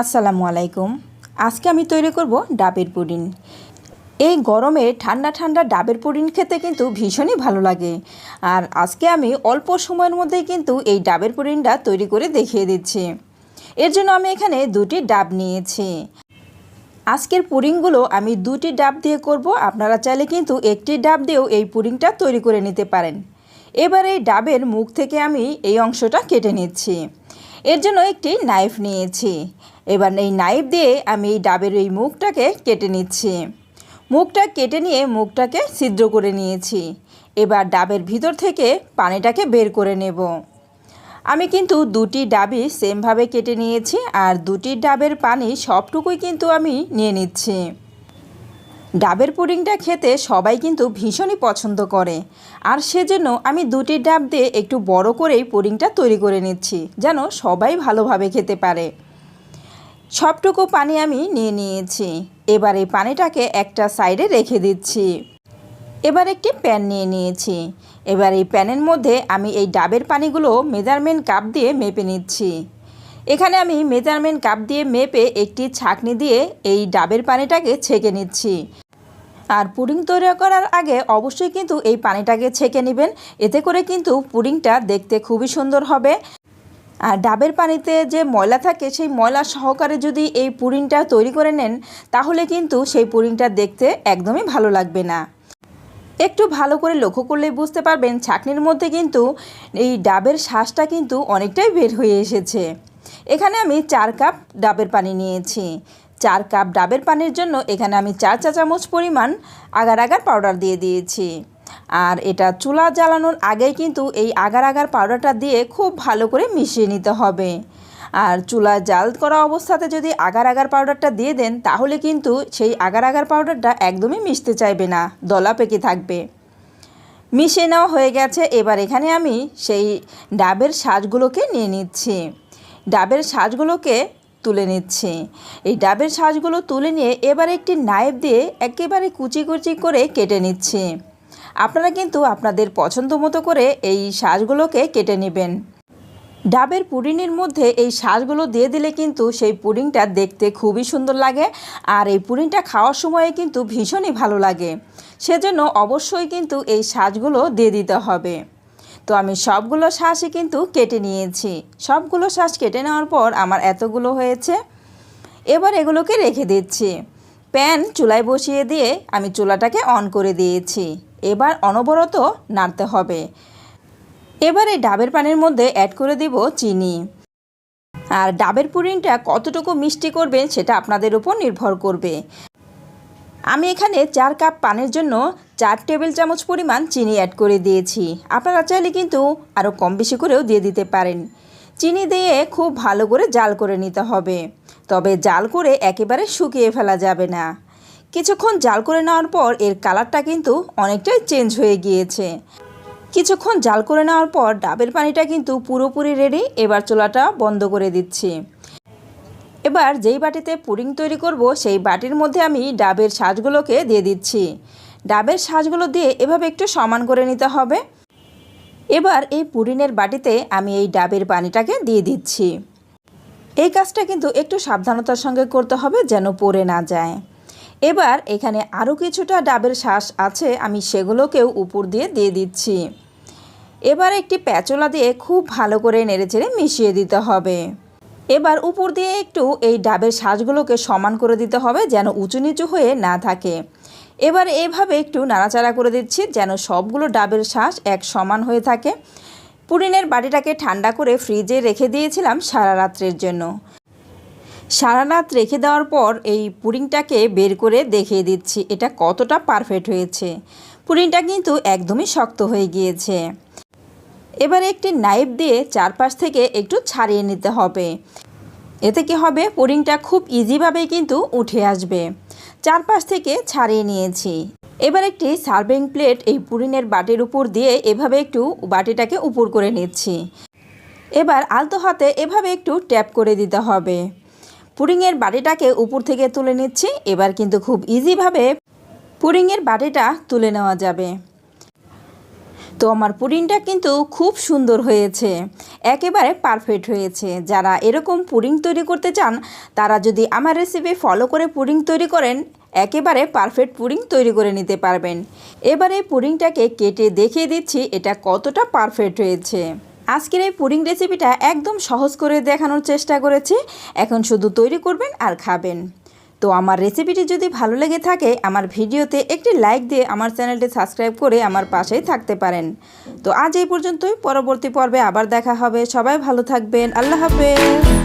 আসসালামু আলাইকুম। আজকে আমি তৈরি করব ডাবের পুডিং এই গরমে ঠান্ডা ঠান্ডা ডাবের পুডিং খেতে কিন্তু ভীষণই ভালো লাগে। আর আজকে আমি অল্প সময়ের মধ্যেই কিন্তু এই ডাবের পুডিংটা তৈরি করে দেখিয়ে দিচ্ছি। এর জন্য আমি এখানে দুটি ডাব নিয়েছি। আজকের পুডিংগুলো আমি দুটি ডাব দিয়ে করব। আপনারা চাইলে কিন্তু একটি ডাব দিয়েও এই পুডিংটা তৈরি করে নিতে পারেন। এবার এই ডাবের মুখ থেকে আমি এই অংশটা কেটে নিচ্ছি। এর জন্য একটি নাইফ নিয়েছি। এবার এই নাইফ দিয়ে আমি এই ডাবের এই মুখটাকে কেটে নিচ্ছি। মুখটা কেটে নিয়ে মুখটাকে ছিদ্র করে নিয়েছি। এবার ডাবের ভিতর থেকে পানিটাকে বের করে নেব। আমি কিন্তু দুটি ডাবই সেমভাবে কেটে নিয়েছি আর দুটি ডাবের পানি সবটুকুই কিন্তু আমি নিয়ে নিচ্ছি। ডাবের পুডিংটা খেতে সবাই কিন্তু ভীষণই পছন্দ করে। আর সেজন্য আমি দুটি ডাব দিয়ে একটু বড় করেই পুডিংটা তৈরি করে নিচ্ছি, যেন সবাই ভালোভাবে খেতে পারে। সবটুকু পানি আমি নিয়ে নিয়েছি। এবার এই পানিটাকে একটা সাইডে রেখে দিচ্ছি। এবার একটি প্যান নিয়ে নিয়েছি। এবার এই প্যানের মধ্যে আমি এই ডাবের পানিগুলো মেজারমেন্ট কাপ দিয়ে মেপে নিচ্ছি। এখানে আমি মেজারমেন্ট কাপ দিয়ে মেপে একটি ছাঁকনি দিয়ে এই ডাবের পানিটাকে ছেঁকে নিচ্ছি। আর পুডিং তৈরি করার আগে অবশ্যই কিন্তু এই পানিটাকে ছেঁকে নেবেন। এতে করে কিন্তু পুডিংটা দেখতে খুবই সুন্দর হবে। ডাবের পানিতে যে ময়লা থাকে, সেই ময়লা সহকারে যদি এই পুডিংটা তৈরি করে নেন, তাহলে কিন্তু সেই পুডিংটা দেখতে একদমই ভালো লাগবে না। একটু ভালো করে লক্ষ্য করলে বুঝতে পারবেন, ছাকনির মধ্যে কিন্তু এই ডাবের শ্বাসটা কিন্তু অনেকটাই বের হয়ে এসেছে। এখানে আমি চার কাপ ডাবের পানি নিয়েছি। চার কাপ ডাবের পানির জন্য এখানে আমি চার চা চামচ পরিমাণ আগার আগার পাউডার দিয়ে দিয়েছি। আর এটা চুলা জ্বালানোর আগেই কিন্তু এই আগার আগার পাউডারটা দিয়ে খুব ভালো করে মিশিয়ে নিতে হবে। আর চুলা জাল করা অবস্থাতে যদি আগার আগার পাউডারটা দিয়ে দেন, তাহলে কিন্তু সেই আগার আগার পাউডারটা একদমই মিশতে চাইবে না, দলা পেকে থাকবে। মিশিয়ে নেওয়া হয়ে গেছে, এবার এখানে আমি সেই ডাবের সাজগুলোকে নিয়ে নিচ্ছি। ডাবের সাজগুলোকে তুলে নিচ্ছি। এই ডাবের সাজগুলো তুলে নিয়ে এবার একটি নাইফ দিয়ে একেবারে কুচি কুচি করে কেটে নিচ্ছি। আপনারা কিন্তু আপনাদের পছন্দ মতো করে এই সাজগুলোকে কেটে নেবেন। ডাবের পুডিংয়ের মধ্যে এই শাঁসগুলো দিয়ে দিলে কিন্তু সেই পুডিংটা দেখতে খুবই সুন্দর লাগে আর এই পুডিংটা খাওয়ার সময়ে কিন্তু ভীষণই ভালো লাগে। সেজন্য অবশ্যই কিন্তু এই শাঁসগুলো দিয়ে দিতে হবে। তো আমি সবগুলো শ্বাসই কিন্তু কেটে নিয়েছি। সবগুলো শ্বাস কেটে নেওয়ার পর আমার এতগুলো হয়েছে। এবার এগুলোকে রেখে দিচ্ছি। প্যান চুলায় বসিয়ে দিয়ে আমি চুলাটাকে অন করে দিয়েছি। এবার অনবরত নাড়তে হবে। এবারে ডাবের পানির মধ্যে অ্যাড করে দিব চিনি। আর ডাবের পুডিংটা কতটুকু মিষ্টি করবেন সেটা আপনাদের উপর নির্ভর করবে। আমি এখানে চার কাপ পানের জন্য চার টেবিল চামচ পরিমাণ চিনি অ্যাড করে দিয়েছি। আপনারা চাইলে কিন্তু আরও কম বেশি করেও দিয়ে দিতে পারেন। চিনি দিয়ে খুব ভালো করে জাল করে নিতে হবে। তবে জাল করে একেবারে শুকিয়ে ফেলা যাবে না। কিছুক্ষণ জাল করে নেওয়ার পর এর কালারটা কিন্তু অনেকটাই চেঞ্জ হয়ে গিয়েছে। কিছুক্ষণ জাল করে নেওয়ার পর ডাবের পানিটা কিন্তু পুরোপুরি রেডি এবার চুলাটা বন্ধ করে দিচ্ছি। এবার যেই বাটিতে পুডিং তৈরি করব, সেই বাটির মধ্যে আমি ডাবের সাজগুলোকে দিয়ে দিচ্ছি। ডাবের সাজগুলো দিয়ে এভাবে একটু সমান করে নিতে হবে। এবার এই পুডিংয়ের বাটিতে আমি এই ডাবের পানিটাকে দিয়ে দিচ্ছি। এই কাজটা কিন্তু একটু সাবধানতার সঙ্গে করতে হবে যেন পড়ে না যায়। এবার এখানে আরও কিছুটা ডাবের শ্বাস আছে, আমি সেগুলোকেও উপর দিয়ে দিয়ে দিচ্ছি। এবার একটি প্যাচোলা দিয়ে খুব ভালো করে নেড়েচেড়ে মিশিয়ে দিতে হবে। এবার উপর দিয়ে একটু এই ডাবের শ্বাসগুলোকে সমান করে দিতে হবে যেন উঁচু নিচু হয়ে না থাকে। এবার এইভাবে একটু নাড়াচাড়া করে দিচ্ছি যেন সবগুলো ডাবের শ্বাস এক সমান হয়ে থাকে। পুডিনের বাড়িটাকে ঠান্ডা করে ফ্রিজে রেখে দিয়েছিলাম সারা রাত্রের জন্য। সারা রাত রেখে দেওয়ার পর এই পুডিংটাকে বের করে দেখিয়ে দিচ্ছি, এটা কতটা পারফেক্ট হয়েছে। পুডিংটা কিন্তু একদমই শক্ত হয়ে গিয়েছে। এবারে একটি নাইফ দিয়ে চারপাশ থেকে একটু ছাড়িয়ে নিতে হবে। এতে কি হবে? পুডিংটা খুব ইজিভাবেই কিন্তু উঠে আসবে। চারপাশ থেকে ছাড়িয়ে নিয়েছি। এবার একটি সার্ভিং প্লেট এই পুডিংয়ের বাটির উপর দিয়ে এভাবে একটু বাটিটাকে উপর করে নিচ্ছি। এবার আলতো হাতে এভাবে একটু ট্যাপ করে দিতে হবে। পুডিংয়ের বাটিটাকে উপর থেকে তুলে নিচ্ছি। এবার কিন্তু খুব ইজিভাবে পুডিংয়ের বাটিটা তুলে নেওয়া যাবে। তো আমার পুডিংটা কিন্তু খুব সুন্দর হয়েছে। একেবারে পারফেক্ট হয়েছে। যারা এরকম পুডিং তৈরি করতে চান, তারা যদি আমার রেসিপি ফলো করে পুডিং তৈরি করেন, একেবারে পারফেক্ট পুডিং তৈরি করে নিতে পারবেন। এবারে পুডিংটাকে কেটে দেখিয়ে দিচ্ছি, এটা কতটা পারফেক্ট হয়েছে। আজকের এই পুরিং রেসিপিটা একদম সহজ করে দেখানোর চেষ্টা করেছি। এখন শুধু তৈরি করবেন আর খাবেন। তো আমার রেসিপিটি যদি ভালো লেগে থাকে, আমার ভিডিওতে একটি লাইক দিয়ে আমার চ্যানেলটি সাবস্ক্রাইব করে আমার পাশেই থাকতে পারেন। তো আজ এই পর্যন্তই, পরবর্তী পর্বে আবার দেখা হবে। সবাই ভালো থাকবেন। আল্লাহ হাফেজ।